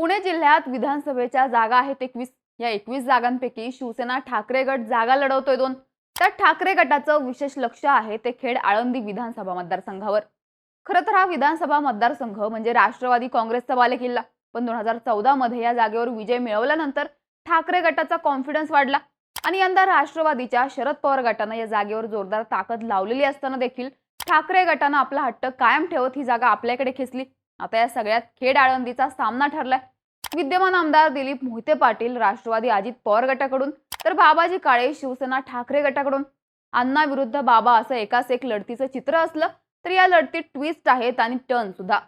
पुणे जिल्ह्यात विधानसभेच्या जागा आहेत एकवीस. या एकवीस जागांपैकी शिवसेना ठाकरे गट जागा लढवतोय दोन. त्यात ठाकरे गटाचं विशेष लक्ष आहे ते खेड आळंदी विधानसभा मतदारसंघावर. खरं तर हा विधानसभा मतदारसंघ म्हणजे राष्ट्रवादी काँग्रेसचा बालेकिल्ला. पण दोन हजार चौदा मध्ये या जागेवर विजय मिळवल्यानंतर ठाकरे गटाचा कॉन्फिडन्स वाढला. आणि यंदा राष्ट्रवादीच्या शरद पवार गटानं या जागेवर जोरदार ताकद लावलेली असताना देखील ठाकरे गटानं आपला हट्ट कायम ठेवत ही जागा आपल्याकडे खेचली. आता या सगळ्यात खेड आळंदीचा सामना ठरलाय. विद्यमान आमदार दिलीप मोहिते पाटील राष्ट्रवादी अजित पवार गटाकडून तर बाबाजी काळे शिवसेना ठाकरे गटाकडून. अण्णा विरुद्ध बाबा असं एकाच एक लढतीचं चित्र असलं तर या लढतीत ट्विस्ट आहेत आणि टर्न सुद्धा.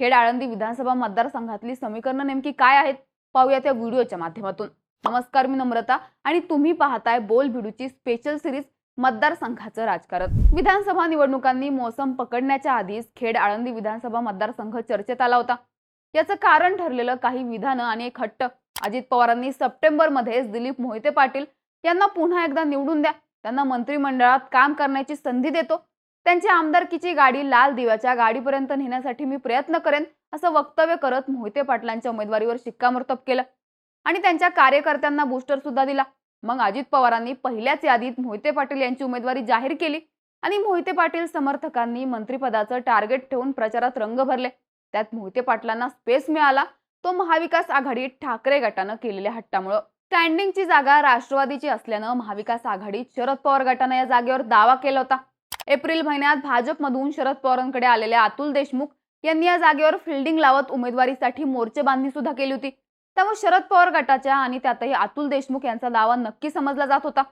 खेड आळंदी विधानसभा मतदारसंघातली समीकरणं नेमकी काय आहेत? पाहूया त्या व्हिडिओच्या माध्यमातून. नमस्कार मी नम्रता आणि तुम्ही पाहताय बोल भिडूची स्पेशल सिरीज मतदारसंघाचं राजकारण. विधानसभा निवडणुकांनी मोसम पकडण्याच्या आधीच खेड आळंदी विधानसभा मतदारसंघ चर्चेत आला होता. याचं कारण ठरलेलं काही विधानं आणि एक हट्ट. अजित पवारांनी सप्टेंबरमध्येच दिलीप मोहिते पाटील यांना पुन्हा एकदा निवडून द्या. त्यांना मंत्रिमंडळात काम करण्याची संधी देतो. त्यांची आमदारकीची गाडी लाल दिव्याच्या गाडीपर्यंत नेण्यासाठी मी प्रयत्न करेन असं वक्तव्य करत मोहिते पाटलांच्या उमेदवारीवर शिक्कामोर्तब केलं. आणि त्यांच्या कार्यकर्त्यांना बूस्टर सुद्धा दिला. मग अजित पवारांनी पहिल्याच यादीत मोहिते पाटील यांची उमेदवारी जाहीर केली आणि मोहिते पाटील समर्थकांनी मंत्रिपदाचं टार्गेट ठेवून प्रचारात रंग भरले. त्यात मोहिते पाटलांना स्पेस मिळाला. तो महाविकास आघाडीत ठाकरे गटानं केलेल्या हट्टामुळं. स्टँडिंगची जागा राष्ट्रवादीची असल्यानं महाविकास आघाडीत शरद पवार गटानं या जागेवर दावा केला होता. एप्रिल महिन्यात भाजपमधून शरद पवारांकडे आलेल्या अतुल देशमुख यांनी या जागेवर फिल्डिंग लावत उमेदवारीसाठी मोर्चेबांधणी सुद्धा केली होती. त्यामुळे शरद पवार गटाच्या आणि त्यातही अतुल देशमुख यांचा दावा नक्की समजला जात होता.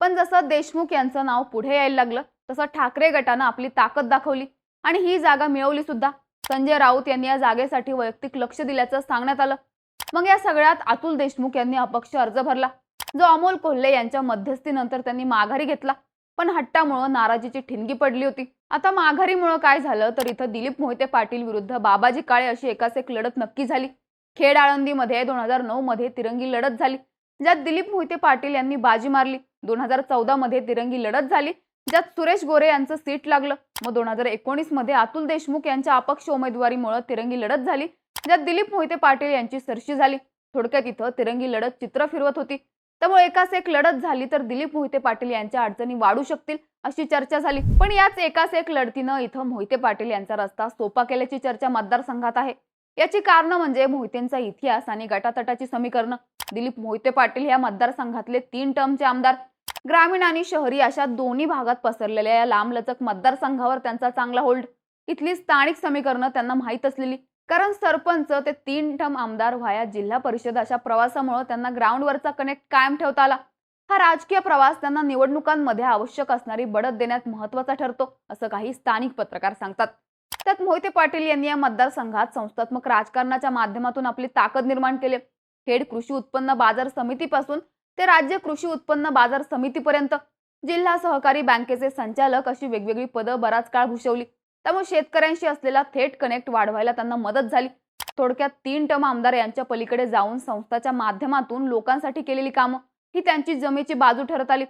पण जसं देशमुख यांचं नाव पुढे यायला लागलं तसं ठाकरे गटानं आपली ताकद दाखवली आणि ही जागा मिळवली सुद्धा. संजय राऊत यांनी या जागेसाठी वैयक्तिक लक्ष दिल्याचं सांगण्यात आलं. मग या सगळ्यात अतुल देशमुख यांनी अपक्ष अर्ज भरला जो अमोल कोल्हे यांच्या मध्यस्थीनंतर त्यांनी माघारी घेतला. पण हट्टामुळं नाराजीची ठिणगी पडली होती. आता माघारीमुळं काय झालं तर इथं दिलीप मोहिते पाटील विरुद्ध बाबाजी काळे अशी एकाच एक लढत नक्की झाली. खेड आळंदीमध्ये दोन हजार नऊ मध्ये तिरंगी लढत झाली. ज्यात दिलीप मोहिते पाटील यांनी बाजी मारली. दोन हजार चौदा मध्ये तिरंगी लढत झाली. ज्यात सुरेश गोरे यांचं सीट लागलं. मग दोन हजार एकोणीसमध्ये अतुल देशमुख यांच्या अपक्ष उमेदवारीमुळे तिरंगी लढत झाली. ज्यात दिलीप मोहिते पाटील यांची सरशी झाली. थोडक्यात इथं तिरंगी लढत चित्र फिरवत होती. त्यामुळे एकाच एक लढत झाली तर दिलीप मोहिते पाटील यांच्या अडचणी वाढू शकतील अशी चर्चा झाली. पण याच एकाच एक लढतीनं इथं मोहिते पाटील यांचा रस्ता सोपा केल्याची चर्चा मतदारसंघात आहे. याची कारण म्हणजे मोहितेंचा इतिहास आणि गटातटाची समीकरणं. दिलीप मोहिते पाटील या मतदारसंघातले तीन टर्मचे आमदार. ग्रामीण आणि शहरी अशा दोन्ही भागात पसरलेल्या या लांबलचक मतदारसंघावर त्यांचा चांगला होल्ड इथली स्थानिक समीकरणं त्यांना माहीत असलेली. कारण सरपंच ते तीन टर्म आमदार व्हाया जिल्हा परिषद अशा प्रवासामुळे त्यांना ग्राउंडवरचा कनेक्ट कायम ठेवता आला. हा राजकीय प्रवास त्यांना निवडणुकांमध्ये आवश्यक असणारी बढत देण्यात महत्त्वाचा ठरतो असं काही स्थानिक पत्रकार सांगतात. त्यात मोहिते पाटील यांनी या मतदारसंघात संस्थात्मक राजकारणाच्या माध्यमातून आपली ताकद निर्माण केली. खेड कृषी उत्पन्न बाजार समितीपासून ते राज्य कृषी उत्पन्न बाजार समितीपर्यंत जिल्हा सहकारी बँकेचे संचालक अशी वेगवेगळी पदं बराच काळ भूषवली. त्यामुळे शेतकऱ्यांशी असलेला थेट कनेक्ट वाढवायला त्यांना मदत झाली. थोडक्यात तीन टम आमदार यांच्या पलीकडे जाऊन संस्थाच्या माध्यमातून लोकांसाठी केलेली कामं ही त्यांची जमेची बाजू ठरत आली.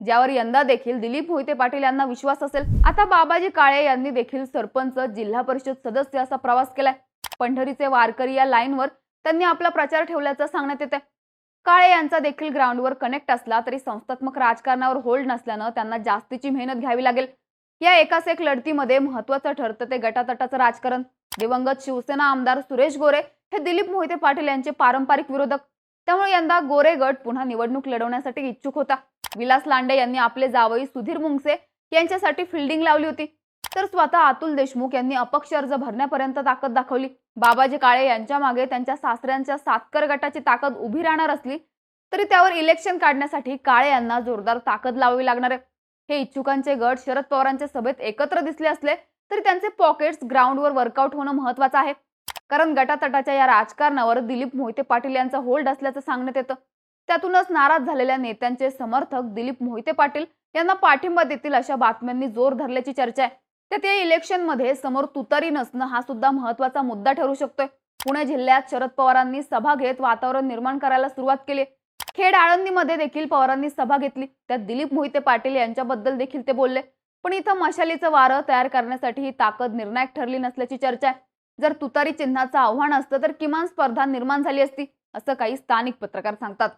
ज्यावर यंदा देखील दिलीप मोहिते पाटील यांना विश्वास असेल आता बाबाजी काळे यांनी देखील सरपंच जिल्हा परिषद सदस्य असा प्रवास केलाय. पंढरीचे वारकरी या लाईनवर त्यांनी आपला प्रचार ठेवल्याचं सांगण्यात येते काळे यांचा देखील ग्राउंडवर कनेक्ट असला तरी संस्थात्मक राजकारणावर होल्ड नसल्यानं त्यांना जास्तीची मेहनत घ्यावी लागेल. या एकाच एक लढतीमध्ये महत्वाचं ठरतं ते गटातटाचं राजकारण. दिवंगत शिवसेना आमदार सुरेश गोरे हे दिलीप मोहिते पाटील यांचे पारंपरिक विरोधक. त्यामुळे यंदा गोरे गट पुन्हा निवडणूक लढवण्यासाठी इच्छुक होता. विलास लांडे यांनी आपले जावई सुधीर मुंगसे यांच्यासाठी फिल्डिंग लावली होती. तर स्वतः अतुल देशमुख यांनी अपक्ष अर्ज भरण्यापर्यंत ताकद दाखवली. बाबाजी काळे यांच्या मागे त्यांच्या सासऱ्यांच्या सातकर गटाची ताकद उभी राहणार असली तरी त्यावर इलेक्शन काढण्यासाठी काळे यांना जोरदार ताकद लावावी लागणार आहे. हे इच्छुकांचे गट शरद पवारांच्या सभेत एकत्र दिसले असले तरी त्यांचे पॉकेट्स ग्राउंडवर वर्कआउट होणं महत्वाचं आहे. कारण गटातटाच्या या राजकारणावर दिलीप मोहिते पाटील यांचा होल्ड असल्याचं सांगण्यात येतं. त्यातूनच नाराज झालेल्या नेत्यांचे समर्थक दिलीप मोहिते पाटील यांना पाठिंबा देतील अशा बातम्यांनी जोर धरल्याची चर्चा आहे. त्यात या इलेक्शनमध्ये समोर तुतारी नसणं हा सुद्धा महत्त्वाचा मुद्दा ठरू शकतोय. पुणे जिल्ह्यात शरद पवारांनी सभा घेत वातावरण निर्माण करायला सुरुवात केली खेड आळंदीमध्ये देखील पवारांनी सभा घेतली. त्यात दिलीप मोहिते पाटील यांच्याबद्दल देखील ते बोलले. पण इथं मशालीचं वारं तयार करण्यासाठी ही ताकद निर्णायक ठरली नसल्याची चर्चा आहे. जर तुतारी चिन्हाचं आव्हान असतं तर किमान स्पर्धा निर्माण झाली असती असं काही स्थानिक पत्रकार सांगतात.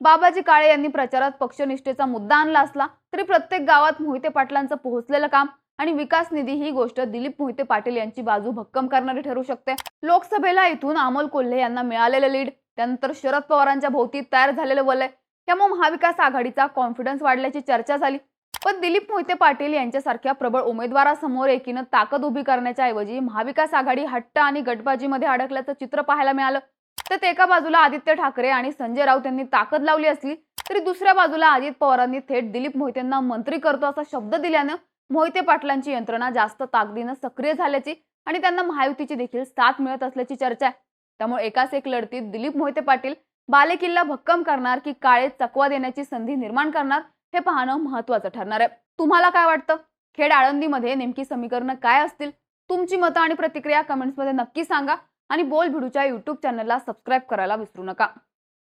बाबाजी काळे यांनी प्रचारात पक्षनिष्ठेचा मुद्दा आणला असला तरी प्रत्येक गावात मोहिते पाटलांचं पोहोचलेलं काम आणि विकास निधी ही गोष्ट दिलीप मोहिते पाटील यांची बाजू भक्कम करणारी ठरू शकते. लोकसभेला इथून अमोल कोल्हे यांना मिळालेलं लीड त्यानंतर शरद पवारांच्या भोवती तयार झालेलं वलय. त्यामुळे महाविकास आघाडीचा कॉन्फिडन्स वाढल्याची चर्चा झाली. पण दिलीप मोहिते पाटील यांच्यासारख्या प्रबळ उमेदवारासमोर एकीनं ताकद उभी करण्याच्या ऐवजी महाविकास आघाडी हट्ट आणि गटबाजीमध्ये अडकल्याचं चित्र पाहायला मिळालं. तर एका बाजूला आदित्य ठाकरे आणि संजय राऊत यांनी ताकद लावली असली तरी दुसऱ्या बाजूला अजित पवारांनी थेट दिलीप मोहितेंना मंत्री करतो असा शब्द दिल्यानं मोहिते पाटलांची यंत्रणा जास्त ताकदीनं सक्रिय झाल्याची आणि त्यांना महायुतीची देखील साथ मिळत असल्याची चर्चा आहे. त्यामुळे एकाच एक लढतीत दिलीप मोहिते पाटील बालेकिल्ला भक्कम करणार की काळे चकवा देण्याची संधी निर्माण करणार हे पाहणं महत्वाचं ठरणार आहे. तुम्हाला काय वाटतं? खेड आळंदीमध्ये नेमकी समीकरणं काय असतील? तुमची मतं आणि प्रतिक्रिया कमेंट्समध्ये नक्की सांगा. आणि बोल भिडूच्या युट्यूब चॅनलला सबस्क्राईब करायला विसरू नका.